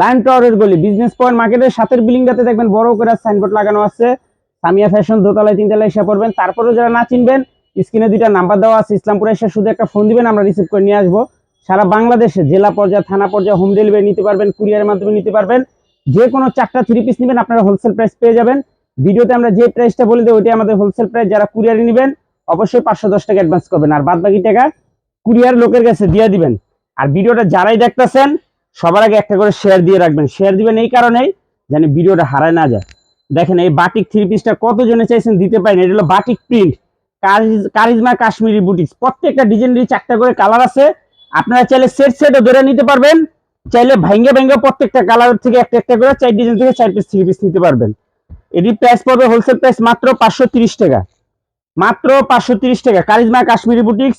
Line টাওয়ারের গলি business point মার্কেটের সাথের বিল্ডিংটাতে দেখবেন বড় করে সাইনবোর্ড লাগানো আছে। সামিয়া ফ্যাশন দোতলায়, তিনতলায় এসে পড়বেন। তারপরেও যারা না চিনবেন, স্ক্রিনে দুইটা নাম্বার দেওয়া আছে, ইসলামপুরে এসে শুধু একটা ফোন দিবেন, আমরা রিসিভ করে নিয়ে আসব। সারা বাংলাদেশে জেলা পর্যায়ে, থানা পর্যায়ে হোম ডেলিভারি নিতে পারবেন কুরিয়ারের মাধ্যমে নিতে পারবেন। যে কোনো চারটা থ্রি পিস নেবেন, আপনারা হোলসেল প্রাইস পেয়ে যাবেন। ভিডিওতে আমরা যে প্রাইসটা বলে দিই ওইটাই আমাদের হোলসেল প্রাইস যারা কুরিয়ারে নেবেন, অবশ্যই পাঁচশো দশ টাকা অ্যাডভান্স করবেন। আর বাদ বাকি টাকা কুরিয়ার লোকের কাছে দিয়ে দিবেন। আর ভিডিওটা যারাই দেখতেছেন সবার আগে একটা করে শেয়ার দিয়ে রাখবেন। শেয়ার দিবেন এই কারণেই যেন ভিডিওটা হারায় না যায়। দেখেন এই বাটিক থ্রি পিসটা কত জনে চাইছেন দিতে পারেন? এটা হলো batik print Karizma Kashmiri boutiques প্রত্যেকটা ডিজাইনেরই চারটা করে কালার আছে। আপনারা চাইলে সেট সেটও ধরে নিতে পারবেন। চাইলে ভাঙ্গে ভাঙ্গে প্রত্যেকটা কালার থেকে একটা একটা করে চার ডিজাইন থেকে চার পিস থ্রি পিস নিতে পারবেন। এটি প্রাইস পড়বে হোলসেল প্রাইস মাত্র পাঁচশো টাকা। মাত্র পাঁচশো টাকা। কারিজমা কাশ্মীরি বুটিক্স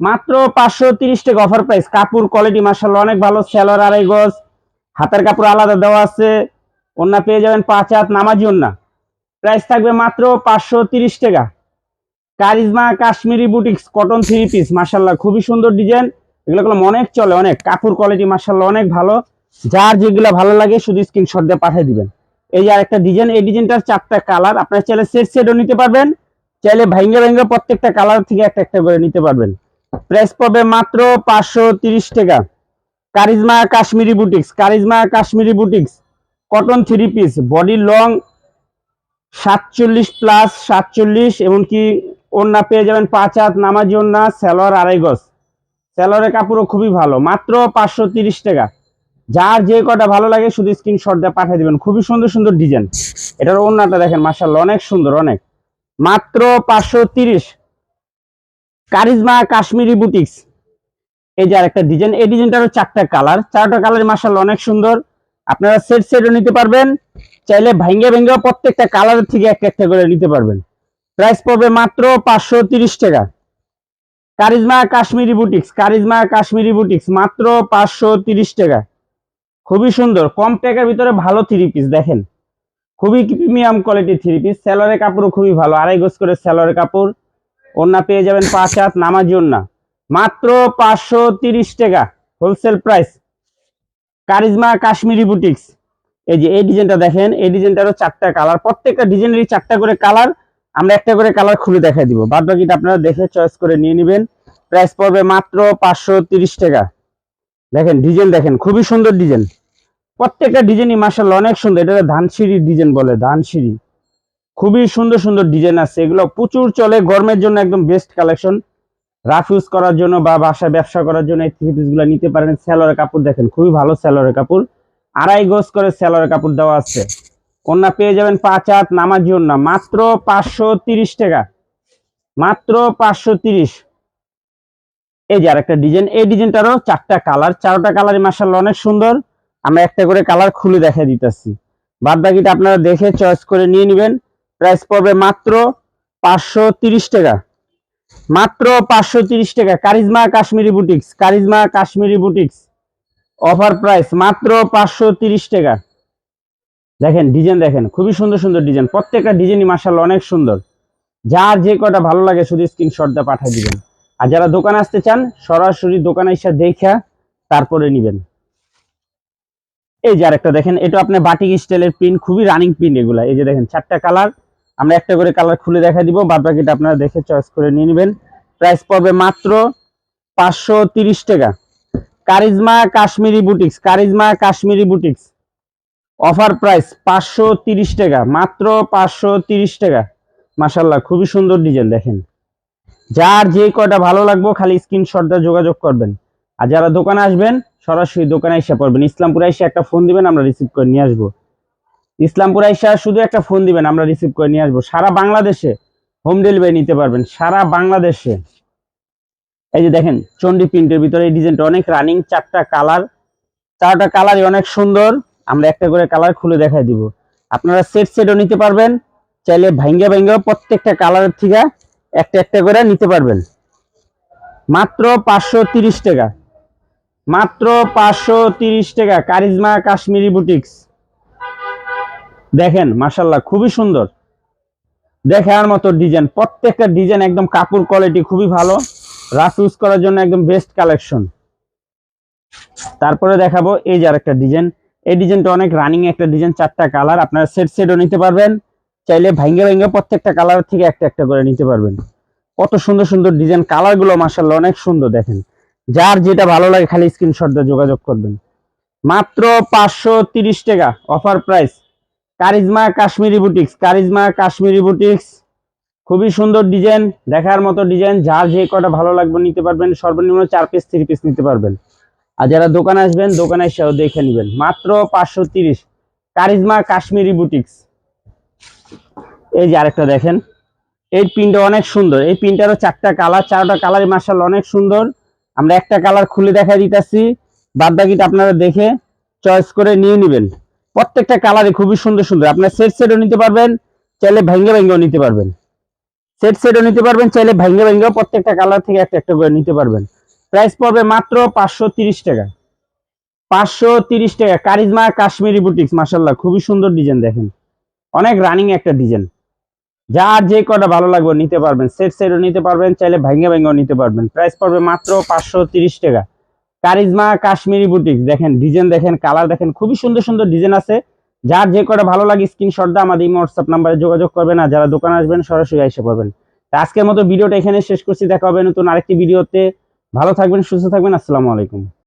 মাত্র পাঁচশো তিরিশ টাকা অফার প্রাইস কাপড় কোয়ালিটি মার্শাল অনেক ভালো সেলর আড়াই গজ, হাতের কাপড় আলাদা দেওয়া আছে ওন্না পেয়ে যাবেন পাঁচ হাত, নামাজি ওন্না প্রাইস থাকবে মাত্র পাঁচশো তিরিশ টাকা। Karizma Kashmiri boutiques cotton three piece মার্শাল্লাহ খুবই সুন্দর ডিজাইন এগুলো গুলো অনেক চলে, অনেক। কাপড় কোয়ালিটি মার্শাল্লাহ অনেক ভালো। যার যেগুলো ভালো লাগে শুধু স্ক্রিনশট দিয়ে পাঠিয়ে দিবেন। এই যে আরেকটা ডিজাইন এই ডিজাইনটার চারটা কালার আপনারা চাইলে সেট সেটও নিতে পারবেন, চাইলে ভাঙ্গে ভাঙ্গে প্রত্যেকটা কালার থেকে একটা একটা করে নিতে পারবেন। প্রাইস পড়বে মাত্র পাঁচশো তিরিশ টাকা। Karizma Kashmiri boutiques, Karizma Kashmiri boutiques, cotton three piece body long সাতচল্লিশ প্লাস সাতচল্লিশ, এমনকি ওড়না পেয়ে যাবেন পাঁচ হাত নামাজি ওড়না স্যালোয়ার আড়াই গজ। স্যালোয়ারের কাপড়ও খুবই ভালো, মাত্র পাঁচশো তিরিশ টাকা। যার যে কটা ভালো লাগে শুধু স্ক্রিনশট দিয়ে পাঠিয়ে দিবেন। খুবই সুন্দর সুন্দর ডিজাইন এটার ওড়নাটা দেখেন মার্শাল্লাহ অনেক সুন্দর, অনেক। মাত্র পাঁচশো তিরিশ। কারিজমা কাশ্মীরি বুটিক্স। এই যে আরেকটা ডিজাইন এই ডিজাইনটারও চারটা কালার চারটা কালার মার্শাল অনেক সুন্দর। আপনারা সেট সেটও নিতে পারবেন। চাইলে ভাঙ্গে ভেঙ্গে প্রত্যেকটা কালারের থেকে একটা একটা করে নিতে পারবেন। প্রাইস পড়বে মাত্র পাঁচশো টাকা। Charisma Kashmiri boutiques, charisma Kashmiri boutiques মাত্র পাঁচশো টাকা। খুবই সুন্দর। কম টাকার ভিতরে ভালো থ্রি পিস দেখেন। খুবই প্রিমিয়াম কোয়ালিটি থ্রি পিস স্যালোয়ারের কাপড়ও খুবই ভালো। আড়াই গোজ করে স্যালোয়ারের কাপড়। ওন্না পেয়ে যাবেন পাঁচ হাত নামাজি ওন্না মাত্র পাঁচশো তিরিশ টাকা wholesale price Karizma Kashmiri boutiques এই যে, এই ডিজাইনটা দেখেন, এই ডিজাইনটারও চারটা কালার প্রত্যেকটা ডিজাইনেরই চারটা করে কালার আমরা একটা করে কালার খুলে দেখাই দিব। বাদ বাকিটা আপনারা দেখে চয়েস করে নিয়ে নেবেন। প্রাইস পড়বে মাত্র পাঁচশো তিরিশ টাকা। দেখেন ডিজাইন দেখেন, খুবই সুন্দর ডিজাইন প্রত্যেকটা ডিজাইনই মার্শাল অনেক সুন্দর। এটা ধানসিঁড়ি ডিজাইন বলে, ধানসিঁড়ি। খুবই সুন্দর সুন্দর ডিজাইন আছে। এগুলো প্রচুর চলে গরমের জন্য একদম বেস্ট কালেকশন রাফ ইউজ করার জন্য বা বাসায় ব্যবসা করার জন্য এই থ্রি পিসগুলো নিতে পারেন। স্যালোয়ারের কাপড় দেখেন, খুবই ভালো স্যালোয়ারের কাপড়। আড়াই গোজ করে স্যালোয়ারের কাপড় দেওয়া আছে। ওন্না পেয়ে যাবেন পাঁচ হাত নামাজি ওন্না মাত্র পাঁচশো তিরিশ টাকা। মাত্র পাঁচশো তিরিশ। এই যে আরেকটা ডিজাইন এই ডিজাইনটারও চারটা কালার চারটা কালারই মার্শাল্লাহ অনেক সুন্দর। আমরা একটা করে কালার খুলে দেখা দিতেছি। বাদ বাকিটা আপনারা দেখে চয়েস করে নিয়ে নেবেন। প্রাইস পড়বে মাত্র পাঁচশো টাকা। মাত্র পাঁচশো টাকা। Karizma Kashmiri boutiques, Karizma Kashmiri boutiques. Offer price মাত্র পাঁচশো টাকা। দেখেন, ডিজাইন দেখেন, খুবই সুন্দর সুন্দর ডিজাইন। প্রত্যেকটা ডিজাইনই মার্শাল অনেক সুন্দর। যার যে কটা ভালো লাগে শুধু স্ক্রিনশট দিয়ে পাঠিয়ে দিবেন। আর যারা দোকানে আসতে চান, সরাসরি দোকানে এসে দেখা তারপরে নিবেন। এই যে আরেকটা দেখেন, এটা আপনার বাটিক স্টাইলের প্রিন্ট খুবই রানিং প্রিন্ট এগুলা। এই যে দেখেন, চারটা কালার আমরা একটা করে কালার খুলে দেখা দিব, বাদ বাকিটা আপনারা দেখে চয়েস করে নিয়ে নেবেন। প্রাইস পড়বে মাত্র পাঁচশো টাকা। Karizma Kashmiri boutiques Karizma Kashmiri boutiques offer price পাঁচশো টাকা, মাত্র পাঁচশো টাকা। মাসাল্লাহ খুবই সুন্দর ডিজাইন দেখেন। যার যে কয়টা ভালো লাগবে, খালি স্ক্রিনশট দিয়ে যোগাযোগ করবেন। আর যারা দোকানে আসবেন, সরাসরি দোকানে এসে পড়বেন। ইসলামপুরে এসে একটা ফোন দিবেন, আমরা রিসিভ করে নিয়ে আসব। ইসলামপুর আইসা শুধু একটা ফোন দিবেন, আমরা রিসিভ করে নিয়ে আসব। সারা বাংলাদেশে হোম ডেলিভারি নিতে পারবেন, সারা বাংলাদেশে। এই যে দেখেন চন্ডি প্রিন্টের ভিতরে এই ডিজাইনটা অনেক রানিং চারটা কালার চারটা কালারই অনেক সুন্দর। আমরা একটা করে কালার খুলে দেখাই দিব। আপনারা সেট সেটও নিতে পারবেন, চাইলে ভাঙ্গে ভাঙ্গে প্রত্যেকটা কালারের থেকে একটা একটা করে নিতে পারবেন। মাত্র পাঁচশো টাকা। মাত্র পাঁচশো টাকা, কারিজমা কাশ্মীরি বুটিক্স দেখেন মাসাল্লাহ খুবই সুন্দর। দেখার মতো ডিজাইন, প্রত্যেকটা ডিজাইন একদম কাপড় কোয়ালিটি খুবই ভালো। রাফ ইউজ করার জন্য একদম বেস্ট কালেকশন তারপরে দেখাবো, এই যে আরেকটা ডিজাইন। এই ডিজাইনটা অনেক রানিং একটা ডিজাইন, চারটা কালার আপনারা সেট সেটও নিতে পারবেন। চাইলে ভাঙ্গে ভাঙ্গে প্রত্যেকটা কালার থেকে একটা একটা করে নিতে পারবেন। কত সুন্দর সুন্দর ডিজাইন কালারগুলো মাসাল্লাহ অনেক সুন্দর, দেখেন। যার যেটা ভালো লাগে খালি স্ক্রিনশট দিয়ে যোগাযোগ করবেন। মাত্র পাঁচশো টাকা offer price Karizma Kashmiri boutiques, Karizma Kashmiri boutiques. খুবই সুন্দর ডিজাইন, দেখার মতো ডিজাইন, যার যে কটা ভালো লাগবে নিতে পারবেন, সর্বনিম্ন চার পিস থ্রি পিস নিতে পারবেন। আর যারা দোকানে আসবেন, দোকানে এসেও দেখে নেবেন। মাত্র পাঁচশো তিরিশ। কারিজমা কাশ্মীরি বুটিক্স। এই যে আরেকটা দেখেন, এই পিনটা অনেক সুন্দর। এই পিনটারও চারটা কালার, চারটা কালারই মার্শাল অনেক সুন্দর। আমরা একটা কালার খুলে দেখা দিতেছি। বাদ বাকিটা আপনারা দেখে চয়েস করে নিয়ে নেবেন। প্রত্যেকটা কালারই খুবই সুন্দর সুন্দর। আপনার সেট সেটও নিতে পারবেন, চাইলে ভেঙ্গে ভেঙ্গেও নিতে পারবেন। সেট সেটও নিতে পারবেন, চাইলে ভেঙ্গে ভেঙ্গেও প্রত্যেকটা কালার থেকে একটা একটা করে নিতে পারবেন। প্রাইস পড়বে মাত্র পাঁচশো তিরিশ টাকা। পাঁচশো তিরিশ টাকা। কারিজমা কাশ্মীরি বুটিক্স মাসাল্লাহ খুবই সুন্দর ডিজাইন দেখেন। অনেক রানিং একটা ডিজাইন যার যে কটা ভালো লাগবে নিতে পারবেন। সেট সেটও নিতে পারবেন, চাইলে ভেঙ্গে ভেঙ্গেও নিতে পারবেন। প্রাইস পড়বে মাত্র পাঁচশো তিরিশ টাকা। কারিজমা কাশ্মীরি বুটিক্স দেখেন ডিজাইন দেখেন কালার দেখেন, খুবই সুন্দর সুন্দর ডিজাইন আছে। যার যে কটা ভালো লাগে স্ক্রিনশট দিয়ে আমাদের হোয়াটসঅ্যাপ নাম্বারে যোগাযোগ করবেন, আর যারা দোকানে আসবেন, সরাসরি এসে পড়বেন। আজকের মতো ভিডিওটা এখানে শেষ করছি, দেখা হবে নতুন আরেকটি ভিডিওতে। ভালো থাকবেন, সুস্থ থাকবেন, আসসালামু আলাইকুম।